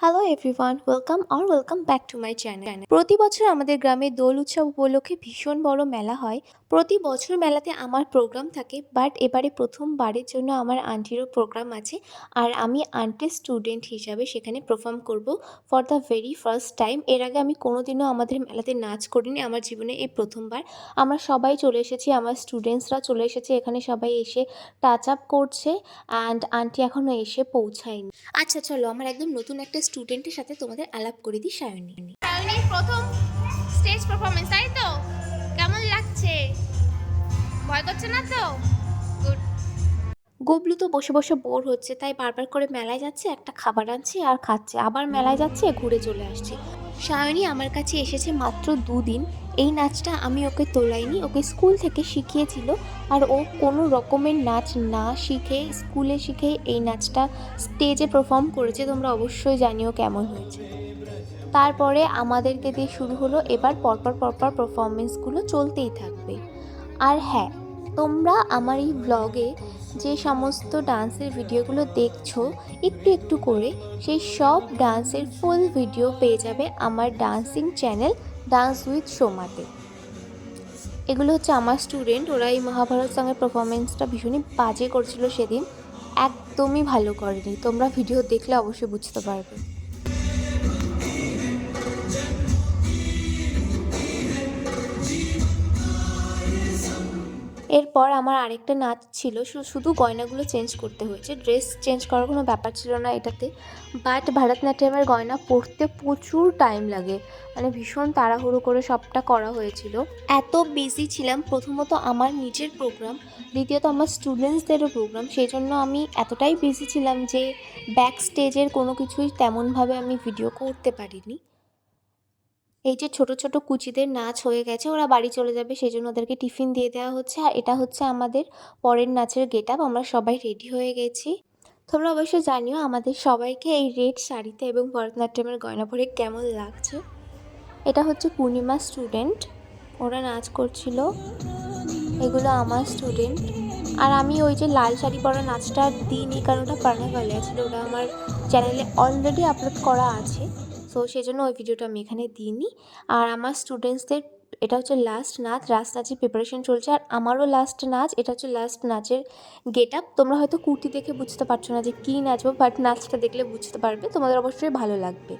Hello everyone welcome R welcome back to my channel প্রতি বছর আমাদের গ্রামে দোল উৎসব উপলক্ষে ভীষণ বড় মেলা হয়। প্রতি বছর মেলাতে আমার প্রোগ্রাম থাকে বাট এবারে প্রথমবারের জন্য আমার আন্টিরও প্রোগ্রাম আছে আর আমি আন্টির স্টুডেন্ট হিসাবে সেখানে পারফর্ম করব for the very first time এর আগে আমি কোনোদিনও আমাদের মেলাতে নাচ করিনি, আমার জীবনে এই প্রথমবার। আমরা সবাই চলে এসেছি, আমার স্টুডেন্টসরা চলে এসেছে, এখানে সবাই এসে টাচ আপ করছে অ্যান্ড আন্টি এখনও এসে পৌঁছায়নি। আচ্ছা চলো, আমার একদম নতুন একটা স্টুডেন্টের সাথে তোমাদের আলাপ করে দিই সায়নী। সায়নীর প্রথম স্টেজ পারফরমেন্স তাই তো? কেমন লাগছে? ভয় করছে না তো? গুড গুবলু তো বসে বসে বোর হচ্ছে তাই বারবার করে মেলায় যাচ্ছে একটা খাবার আনছে আর খাচ্ছে। আবার মেলায় যাচ্ছে ঘুরে চলে আসছে। সায়নী আমার কাছে এসেছে মাত্র দুদিন। এই নাচটা আমি ওকে তোলাইনি, ওকে স্কুল থেকে শিখিয়েছিল। আর ও কোনো রকমের নাচ না শিখে স্কুলে শিখে এই নাচটা স্টেজে পারফর্ম করেছে, তোমরা অবশ্যই জানিও কেমন হয়েছে। তারপরে আমাদেরকে দিয়ে শুরু হলো, এবার পরপর পরপর পারফরমেন্সগুলো চলতেই থাকবে। আর হ্যাঁ তোমরা আমার এই ব্লগে যে সমস্ত ডান্সের ভিডিওগুলো দেখছ, একটু একটু করে সেই সব ডান্সের ফুল ভিডিও পেয়ে যাবে আমার ডান্সিং চ্যানেল ডান্স উইথ সোমাতে এগুলো হচ্ছে আমার স্টুডেন্ট ওরা এই মহাভারত সঙ্গের পারফরমেন্সটা ভীষণই বাজে করছিল সেদিন, একদমই ভালো করেনি। তোমরা ভিডিও দেখলে অবশ্যই বুঝতে পারবে। এরপর আমার আরেকটা নাচ ছিল শুধু গয়নাগুলো চেঞ্জ করতে হয়েছে। ড্রেস চেঞ্জ করার কোনো ব্যাপার ছিল না এটাতে। বাট ভারতনাট্যমের গয়না পরতে প্রচুর টাইম লাগে। মানে ভীষণ তাড়াহুড়ো করে সবটা করা হয়েছিল। এত বিজি ছিলাম, প্রথমত আমার নিজের প্রোগ্রাম দ্বিতীয়ত আমার স্টুডেন্টসদেরও প্রোগ্রাম সেই জন্য আমি এতটাই বিজি ছিলাম যে ব্যাক স্টেজের কোনো কিছুই তেমনভাবে আমি ভিডিও করতে পারিনি। এই যে ছোট ছোট কুচিদের নাচ হয়ে গেছে, ওরা বাড়ি চলে যাবে সেই জন্য ওদেরকে টিফিন দিয়ে দেওয়া হচ্ছে। আর এটা হচ্ছে আমাদের পরের নাচের গেট আপ আমরা সবাই রেডি হয়ে গেছি। তোমরা অবশ্যই জানিও আমাদের সবাইকে এই রেড শাড়িতে এবং ভরতনাট্যমের গয়না পরে কেমন লাগছে। এটা হচ্ছে পূর্ণিমা স্টুডেন্ট ওরা নাচ করছিল। এগুলো আমার স্টুডেন্ট আর আমি ওই যে লাল শাড়ি পরা নাচটা দিইনি, কারণ ওটা কার্নাভালে ছিল। ওটা আমার চ্যানেলে অলরেডি আপলোড করা আছে। সো সেই জন্য ওই ভিডিওটা আমি এখানে দিইনি। আর আমার স্টুডেন্টসদের এটা হচ্ছে লাস্ট নাচ লাস্ট নাচের প্রিপারেশন চলছে। আর আমারও লাস্ট নাচ, এটা হচ্ছে লাস্ট নাচের গেট আপ তোমরা হয়তো কুর্তি দেখে বুঝতে পারছ না যে কী নাচবো বাট নাচটা দেখলে বুঝতে পারবে। তোমাদের অবশ্যই ভালো লাগবে।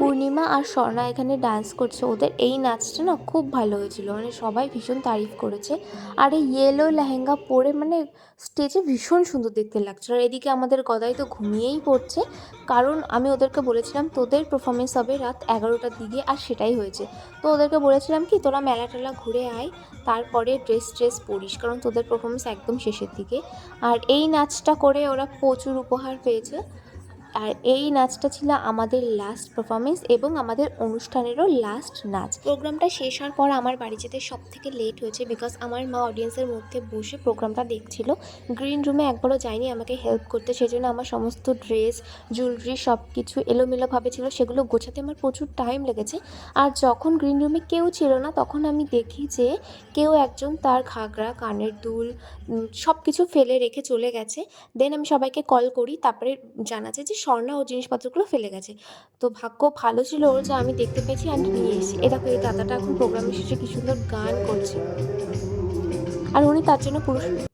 পূর্ণিমা আর স্বর্ণা এখানে ডান্স করছে। ওদের এই নাচটা না খুব ভালো হয়েছিল। মানে সবাই ভীষণ তারিফ করেছে। আর এই ইয়েলো লেহেঙ্গা পরে মানে স্টেজে ভীষণ সুন্দর দেখতে লাগছিল। আর এদিকে আমাদের গদাই তো ঘুমিয়েই পড়ছে। কারণ আমি ওদেরকে বলেছিলাম, তোদের পারফরমেন্স হবে রাত এগারোটার দিকে। আর সেটাই হয়েছে। তো ওদেরকে বলেছিলাম কি, তোরা মেলা টেলা ঘুরে আয়। তারপরে ড্রেস ট্রেস পরিস। কারণ তোদের পারফরমেন্স একদম শেষের দিকে। আর এই নাচটা করে ওরা প্রচুর উপহার পেয়েছে। আর এই নাচটা ছিল আমাদের লাস্ট পারফরমেন্স এবং আমাদের অনুষ্ঠানেরও লাস্ট নাচ। প্রোগ্রামটা শেষ হওয়ার পর আমার বাড়ি যেতে সব থেকে লেট হয়েছে বিকজ আমার মা অডিয়েন্সের মধ্যে বসে প্রোগ্রামটা দেখছিল। গ্রিন রুমে একবারও যায়নি আমাকে হেল্প করতে, সেজন্য আমার সমস্ত ড্রেস জুয়েলারি সব কিছু এলোমেলোভাবে ছিল, সেগুলো গোছাতে আমার প্রচুর টাইম লেগেছে। আর যখন গ্রিন রুমে কেউ ছিল না, তখন আমি দেখি যে কেউ একজন তার ঘাগরা, কানের দুল সব কিছু ফেলে রেখে চলে গেছে। দেন আমি সবাইকে কল করি, তারপরে জানা যায় যে স্বর্ণা ও জিনিসপত্রগুলো ফেলে গেছে। তো ভাগ্য ভালো ছিল ওর যে আমি দেখতে পেয়েছি অ্যান্ড নিয়ে এসেছি। এ দেখো, এই দাদাটা এখন প্রোগ্রামে শেষে কি সুন্দর গান করছে। আর উনি তার জন্য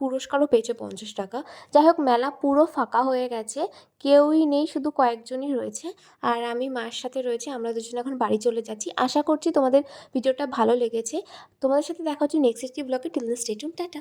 পুরস্কারও পেয়েছে পঞ্চাশ টাকা। যাই হোক, মেলা পুরো ফাঁকা হয়ে গেছে, কেউই নেই, শুধু কয়েকজনই রয়েছে। আর আমি মার সাথে রয়েছে, আমরা দুজন এখন বাড়ি চলে যাচ্ছি। আশা করছি তোমাদের ভিডিওটা ভালো লেগেছে। তোমাদের সাথে দেখা হচ্ছে নেক্সট একটি ব্লগে টিল দ্য স্টেটুন টাটা।